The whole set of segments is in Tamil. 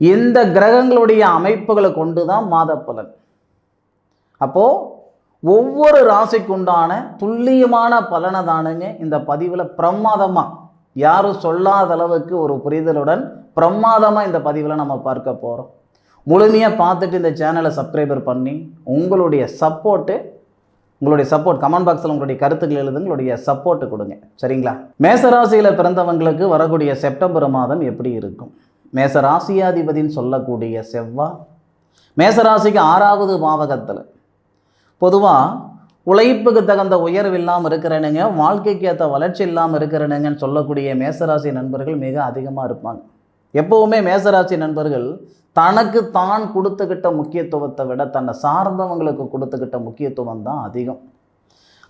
இந்த கிரகங்களுடைய அமைப்புகளை கொண்டு தான் மாத பலன் அப்போது ஒவ்வொரு ராசிக்குண்டான துல்லியமான பலனை தானுங்க இந்த பதிவில் பிரமாதமாக யாரும் சொல்லாத அளவுக்கு ஒரு புரிதலுடன் பிரமாதமாக இந்த பதிவில் நம்ம பார்க்க போகிறோம் முழுமையாக பார்த்துட்டு இந்த சேனலை சப்ஸ்கிரைபர் பண்ணி உங்களுடைய சப்போர்ட்டு உங்களுடைய சப்போர்ட் கமெண்ட் பாக்ஸில் உங்களுடைய கருத்துக்கள் எழுது உங்களுடைய சப்போர்ட்டு கொடுங்க. சரிங்களா? மேசராசியில் பிறந்தவங்களுக்கு வரக்கூடிய செப்டம்பர் மாதம் எப்படி இருக்கும்? மேச ராசியாதிபதின்னு சொல்லக்கூடிய செவ்வா மேசராசிக்கு ஆறாவது பாவகத்தில். பொதுவாக உழைப்புக்கு தகுந்த உயர்வு இல்லாமல் இருக்கிறனுங்க வாழ்க்கைக்கு ஏற்ற வளர்ச்சி இல்லாமல் இருக்கிறனுங்கன்னு சொல்லக்கூடிய மேசராசி நண்பர்கள் மிக அதிகமாக இருப்பாங்க. எப்போவுமே மேசராசி நண்பர்கள் தனக்கு தான் கொடுத்துக்கிட்ட முக்கியத்துவத்தை விட தன்னை சார்ந்தவங்களுக்கு கொடுத்துக்கிட்ட முக்கியத்துவம் தான் அதிகம்.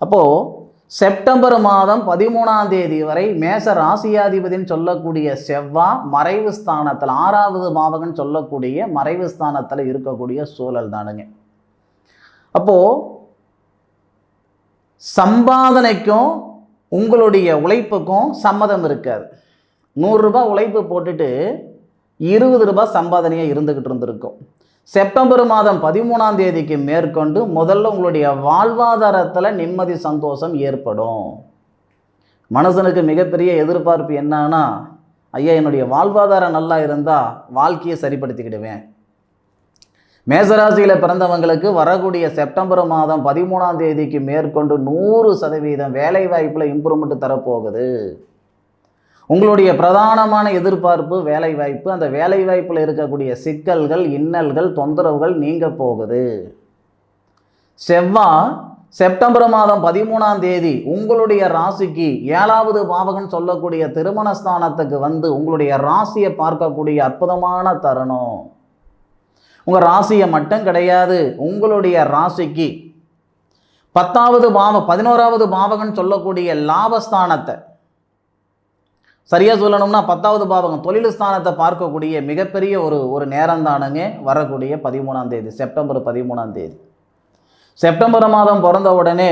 அப்போது செப்டம்பர் மாதம் பதிமூணாம் தேதி வரை மேச ராசியாதிபதினு சொல்லக்கூடிய செவ்வா மறைவு ஸ்தானத்தில் ஆறாவது பாவகன் சொல்லக்கூடிய மறைவு ஸ்தானத்தில் இருக்கக்கூடிய சூழல் தானுங்க. அப்போது சம்பாதனைக்கும் உங்களுடைய உழைப்புக்கும் சம்மதம் இருக்காது. நூறுரூபா உழைப்பு போட்டுட்டு இருபது ரூபாய் சம்பாதனையாக இருந்துக்கிட்டு இருந்திருக்கும். செப்டம்பர் மாதம் பதிமூணாம் தேதிக்கு மேற்கொண்டு முதல்ல உங்களுடைய வாழ்வாதாரத்தில் நிம்மதி சந்தோஷம் ஏற்படும். மனுஷனுக்கு மிகப்பெரிய எதிர்பார்ப்பு என்னன்னா ஐயா என்னுடைய வாழ்வாதாரம் நல்லா இருந்தால் வாழ்க்கையை சரிப்படுத்திக்கிடுவேன். மேசராசியில் பிறந்தவங்களுக்கு வரக்கூடிய செப்டம்பர் மாதம் பதிமூணாம் தேதிக்கு மேற்கொண்டு நூறு சதவீதம் வேலைவாய்ப்பில் இம்ப்ரூவ்மெண்ட் தரப்போகுது. உங்களுடைய பிரதானமான எதிர்பார்ப்பு வேலை வாய்ப்பு அந்த வேலை வாய்ப்பில் இருக்கக்கூடிய சிக்கல்கள் இன்னல்கள் தொந்தரவுகள் நீங்க போகுது. செவ்வாய் செப்டம்பர் மாதம் பதிமூணாம் தேதி உங்களுடைய ராசிக்கு ஏழாவது பாவகன் சொல்லக்கூடிய திருமண ஸ்தானத்துக்கு வந்து உங்களுடைய ராசியை பார்க்கக்கூடிய அற்புதமான தருணம். உங்கள் ராசியை மட்டும் கிடையாது உங்களுடைய ராசிக்கு பத்தாவது பாவ பதினோராவது பாவகன் சொல்லக்கூடிய லாபஸ்தானத்தை சரியாக சொல்லணும்னா பத்தாவது பாவகம் தொழில் ஸ்தானத்தை பார்க்கக்கூடிய மிகப்பெரிய ஒரு ஒரு நேரம் தானுங்க வரக்கூடிய பதிமூணாம் தேதி செப்டம்பர் பதிமூணாம் தேதி. செப்டம்பர் மாதம் பிறந்த உடனே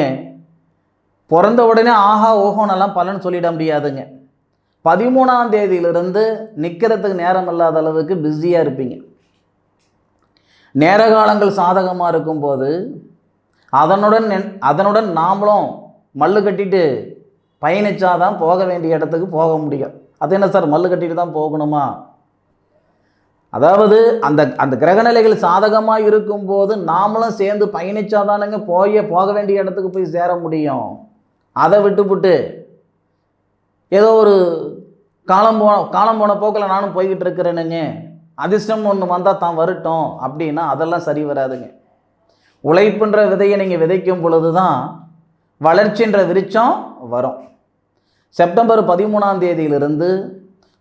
பிறந்த உடனே ஆஹா ஓஹோனெல்லாம் பலன் சொல்லிட முடியாதுங்க. பதிமூணாம் தேதியிலிருந்து நிற்கிறதுக்கு நேரம் இல்லாத அளவுக்கு பிஸியாக இருப்பீங்க. நேர காலங்கள் சாதகமாக இருக்கும்போது அதனுடன் நென்- அதனுடன் நாமளும் மல்லு கட்டிட்டு பயணிச்சாதான் போக வேண்டிய இடத்துக்கு போக முடியும். அது என்ன சார் மல்லு கட்டிட்டு தான் போகணுமா? அதாவது அந்த அந்த கிரகநிலைகள் சாதகமாக இருக்கும்போது நாமளும் சேர்ந்து பயணிச்சாதானுங்க போய் போக வேண்டிய இடத்துக்கு போய் சேர முடியும். அதை விட்டுப்புட்டு ஏதோ ஒரு காலம் போன காலம் போன போக்கில் நானும் போய்கிட்டு இருக்கிறேனுங்க. அதிர்ஷ்டம் ஒன்று வந்தால் தான் வரட்டும் அப்படின்னா அதெல்லாம் சரி வராதுங்க. உழைப்புன்ற விதையை நீங்கள் விதைக்கும் பொழுது தான் வளர்ச்சின்ற விருச்சம் வரும். செப்டம்பர் பதிமூணாம் தேதியிலிருந்து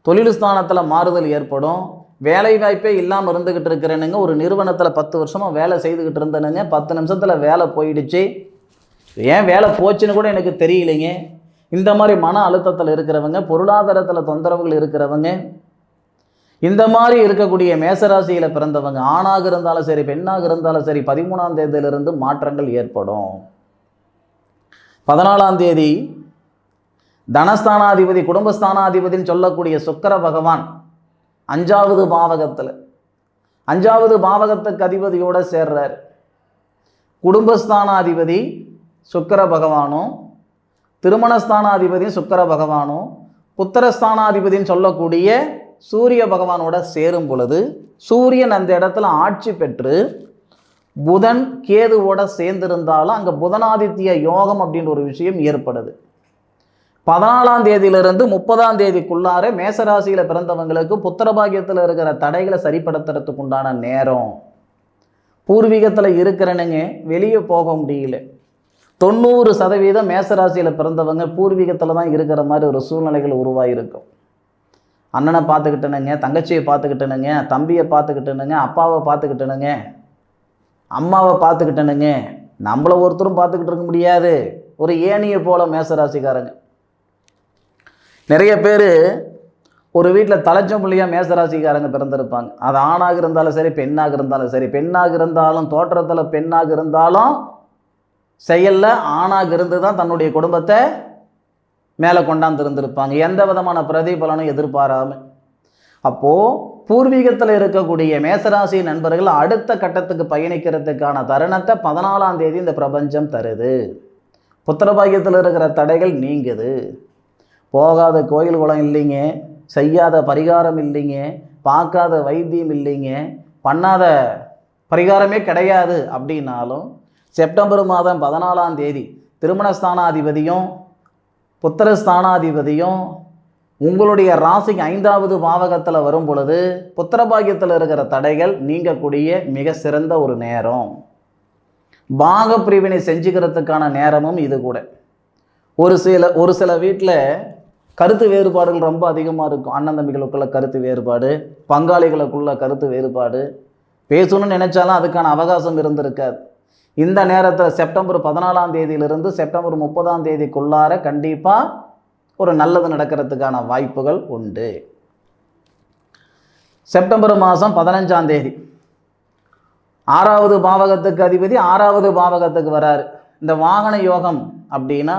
தொழில் ஸ்தானத்தில் மாறுதல் ஏற்படும். வேலை வாய்ப்பே இல்லாமல் இருந்துக்கிட்டு இருக்கிறேனுங்க. ஒரு நிறுவனத்தில் பத்து வருஷமாக வேலை செய்துக்கிட்டு இருந்தேனுங்க. பத்து நிமிஷத்தில் வேலை போயிடுச்சு. ஏன் வேலை போச்சுன்னு கூட எனக்கு தெரியலைங்க. இந்த மாதிரி மன அழுத்தத்தில் இருக்கிறவங்க பொருளாதாரத்தில் தொந்தரவுகள் இருக்கிறவங்க இந்த மாதிரி இருக்கக்கூடிய மேசராசியில் பிறந்தவங்க ஆணாக இருந்தாலும் சரி பெண்ணாக இருந்தாலும் சரி பதிமூணாம் தேதியிலிருந்து மாற்றங்கள் ஏற்படும். பதினாலாம் தேதி தனஸ்தானாதிபதி குடும்பஸ்தானாதிபதினு சொல்லக்கூடிய சுக்கர பகவான் அஞ்சாவது பாவகத்தில் அஞ்சாவது பாவகத்துக்கு அதிபதியோடு சேர்றார். குடும்பஸ்தானாதிபதி சுக்கர பகவானும் திருமணஸ்தானாதிபதியும் சுக்கர பகவானும் புத்திரஸ்தானாதிபதினு சொல்லக்கூடிய சூரிய பகவானோட சேரும் பொழுது சூரியன் அந்த இடத்துல ஆட்சி பெற்று புதன் கேதுவோட சேர்ந்திருந்தாலும் அங்கே புதனாதித்ய யோகம் அப்படின்ற ஒரு விஷயம் ஏற்படுது. பதினாலாம் தேதியிலிருந்து முப்பதாம் தேதிக்குள்ளார மேசராசியில் பிறந்தவங்களுக்கு புத்திரபாகியத்தில் இருக்கிற தடைகளை சரிப்படுத்துறதுக்கு உண்டான நேரம். பூர்வீகத்தில் இருக்கிறனுங்க வெளியே போக முடியல. தொண்ணூறு சதவீதம் மேசராசியில் பிறந்தவங்க பூர்வீகத்தில் தான் இருக்கிற மாதிரி ஒரு சூழ்நிலைகள் உருவாகிருக்கும் அண்ணனை பார்த்துக்கிட்டனுங்க தங்கச்சியை பார்த்துக்கிட்டனுங்க தம்பியை பார்த்துக்கிட்டனுங்க அப்பாவை பார்த்துக்கிட்டனுங்க அம்மாவை பார்த்துக்கிட்டனுங்க. நம்மளை ஒருத்தரும் பார்த்துக்கிட்டு இருக்க முடியாது. ஒரு ஏனியை போல மேசராசிக்காரங்க. நிறைய பேர் ஒரு வீட்டில் தலைச்சம்புள்ளியாக மேசராசிக்காரங்க பிறந்திருப்பாங்க. அது ஆணாக இருந்தாலும் சரி பெண்ணாக இருந்தாலும் சரி. பெண்ணாக இருந்தாலும் தோற்றத்தில் பெண்ணாக இருந்தாலும் செயலில் ஆணாக இருந்து தான் தன்னுடைய குடும்பத்தை மேலே கொண்டாந்து இருந்திருப்பாங்க எந்த விதமான பிரதிபலனும் எதிர்பாராமல் அப்போது பூர்வீகத்தில் இருக்கக்கூடிய மேசராசி நண்பர்கள் அடுத்த கட்டத்துக்கு பயணிக்கிறதுக்கான தருணத்தை பதினாலாம் தேதி இந்த பிரபஞ்சம் தருது. புத்திரபாகியத்தில் இருக்கிற தடைகள் நீங்குது. போகாத கோயில் குளம் இல்லைங்க செய்யாத பரிகாரம் இல்லைங்க பார்க்காத வைத்தியம் இல்லைங்க பண்ணாத பரிகாரமே கிடையாது அப்படின்னாலும் செப்டம்பர் மாதம் பதினாலாம் தேதி திருமணஸ்தானாதிபதியும் புத்திரஸ்தானாதிபதியும் உங்களுடைய ராசிக்கு ஐந்தாவது பாவகத்தில் வரும் பொழுது புத்திரபாகியத்தில் இருக்கிற தடைகள் நீங்கக்கூடிய மிக சிறந்த ஒரு நேரம். பாக பிரிவினை செஞ்சுக்கிறதுக்கான நேரமும் இது கூட. ஒரு சில ஒரு சில வீட்டில் கருத்து வேறுபாடுகள் ரொம்ப அதிகமாக இருக்கும். அண்ணன் தம்பிகளுக்குள்ள கருத்து வேறுபாடு பங்காளிகளுக்குள்ள கருத்து வேறுபாடு. பேசணும்னு நினைச்சாலும் அதுக்கான அவகாசம் இருந்திருக்காது. இந்த நேரத்தில் செப்டம்பர் பதினாலாம் தேதியிலிருந்து செப்டம்பர் முப்பதாம் தேதிக்குள்ளார கண்டிப்பாக ஒரு நல்லது நடக்கிறதுக்கான வாய்ப்புகள் உண்டு. செப்டம்பர் மாதம் பதினஞ்சாம் தேதி. ஆறாவது பாவகத்துக்கு அதிபதி ஆறாவது பாவகத்துக்கு வராரு. இந்த வாகன யோகம் அப்படின்னா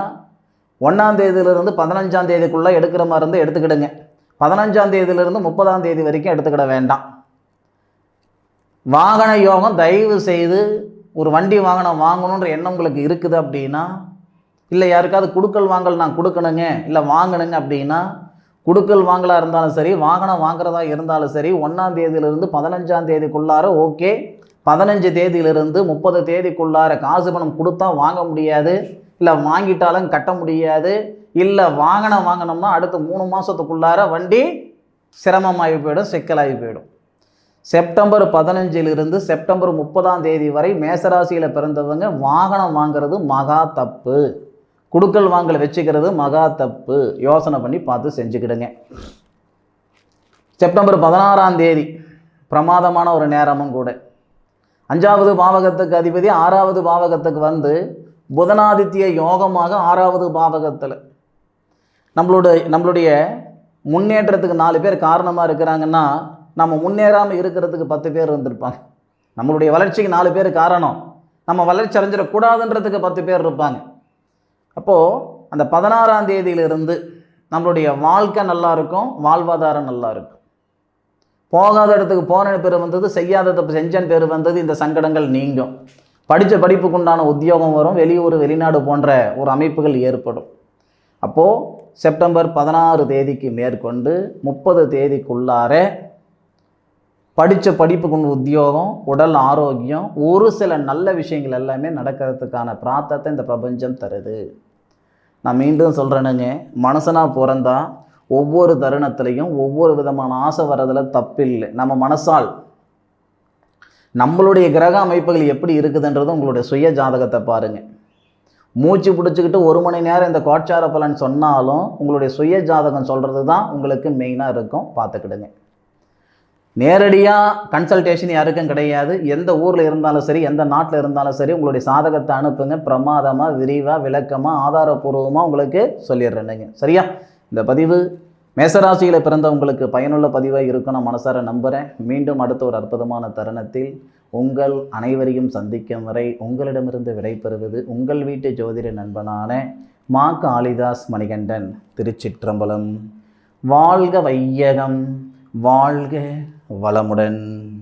ஒன்றாம் தேதியிலிருந்து பதினஞ்சாம் தேதிக்குள்ளே எடுக்கிற மாதிரி இருந்து எடுத்துக்கிடுங்க. பதினஞ்சாம் தேதியிலிருந்து முப்பதாம் தேதி வரைக்கும் எடுத்துக்கிட வேண்டாம். வாகன யோகம் தயவு செய்து ஒரு வண்டி வாகனம் வாங்கணுன்ற எண்ணம் உங்களுக்கு இருக்குது அப்படின்னா இல்லை யாருக்காவது குடுக்கல் வாங்கல் நான் கொடுக்கணுங்க இல்லை வாங்கணுங்க அப்படின்னா குடுக்கல் வாங்கலாக இருந்தாலும் சரி வாகனம் வாங்குறதா இருந்தாலும் சரி ஒன்றாம் தேதியிலிருந்து பதினஞ்சாம் தேதிக்குள்ளார ஓகே. பதினஞ்சு தேதியிலிருந்து முப்பது தேதிக்குள்ளார காசு பணம் கொடுத்தா வாங்க முடியாது. இல்லை வாங்கிட்டாலும் கட்ட முடியாது. இல்லை வாகனம் வாங்கினோம்னா அடுத்த மூணு மாதத்துக்குள்ளார வண்டி சிரமமாகி போயிடும் சிக்கலாகி போயிடும். செப்டம்பர் பதினஞ்சிலிருந்து செப்டம்பர் முப்பதாம் தேதி வரை மேசராசியில் பிறந்தவங்க வாகனம் வாங்குறது மகா தப்பு. குடுக்கல் வாங்கல் வச்சுக்கிறது மகா தப்பு. யோசனை பண்ணி பார்த்து செஞ்சுக்கிடுங்க. செப்டம்பர் பதினாறாம் தேதி பிரமாதமான ஒரு நேரமும் கூட. அஞ்சாவது பாவகத்துக்கு அதிபதி ஆறாவது பாவகத்துக்கு வந்து புதனாதித்ய யோகமாக ஆறாவது பாவகத்தில் நம்மளோட நம்மளுடைய முன்னேற்றத்துக்கு நாலு பேர் காரணமாக இருக்கிறாங்கன்னா நம்ம முன்னேறாமல் இருக்கிறதுக்கு பத்து பேர் இருந்திருப்பாங்க. நம்மளுடைய வளர்ச்சிக்கு நாலு பேர் காரணம். நம்ம வளர்ச்சி அடைஞ்சிடக்கூடாதுன்றதுக்கு பத்து பேர் இருப்பாங்க. அப்போது அந்த பதினாறாம் தேதியிலிருந்து நம்மளுடைய வாழ்க்கை நல்லா இருக்கும் வாழ்வாதாரம் நல்லா இருக்கும். போகாத இடத்துக்கு போன பேர் வந்தது செய்யாத தப்பு செஞ்சன் பேர் வந்தது இந்த சங்கடங்கள் நீங்கும். படித்த படிப்புக்குண்டான உத்தியோகம் வரும். வெளியூர் வெளிநாடு போன்ற ஒரு அமைப்புகள் ஏற்படும். அப்போது செப்டம்பர் பதினாறு தேதிக்கு மேற்கொண்டு முப்பது தேதிக்குள்ளார படித்த படிப்புக்குண்டு உத்தியோகம் உடல் ஆரோக்கியம் ஒரு சில நல்ல விஷயங்கள் எல்லாமே நடக்கிறதுக்கான பிரார்த்தத்தை இந்த பிரபஞ்சம் தருது. நான் மீண்டும் சொல்கிறேனுங்க மனுஷனாக பிறந்தா ஒவ்வொரு தருணத்துலையும் ஒவ்வொரு விதமான ஆசை வர்றதில் தப்பில்லை. நம்ம மனசால் நம்மளுடைய கிரக அமைப்புகள் எப்படி இருக்குதுன்றது உங்களுடைய சுய ஜாதகத்தை பாருங்கள் மூச்சு பிடிச்சிக்கிட்டு ஒரு மணி நேரம் இந்த கோட்சார பலன் சொன்னாலும் உங்களுடைய சுய ஜாதகம் சொல்கிறது தான் உங்களுக்கு மெயினாக இருக்கும். பார்த்துக்கிடுங்க. நேரடியாக கன்சல்டேஷன் யாருக்கும் கிடையாது. எந்த ஊரில் இருந்தாலும் சரி எந்த நாட்டில் இருந்தாலும் சரி உங்களுடைய சாதகத்தை அனுப்புங்க. பிரமாதமாக விரிவாக விளக்கமாக ஆதாரபூர்வமாக உங்களுக்கு சொல்லிடுறேன்னுங்க. சரியா? இந்த பதிவு மேசராசியில் பிறந்தவங்களுக்கு பயனுள்ள பதிவாக இருக்கும் நான் மனசார நம்புகிறேன் மீண்டும் அடுத்த ஒரு அற்புதமான தருணத்தில் உங்கள் அனைவரையும் சந்திக்கும் வரை உங்களிடமிருந்து விடைபெறுவது உங்கள் வீட்டு ஜோதிட நண்பனான மா காளிதாஸ் மணிகண்டன் திருச்சிற்றம்பலம். வாழ்க வையகம் வாழ்க வளமுடன்.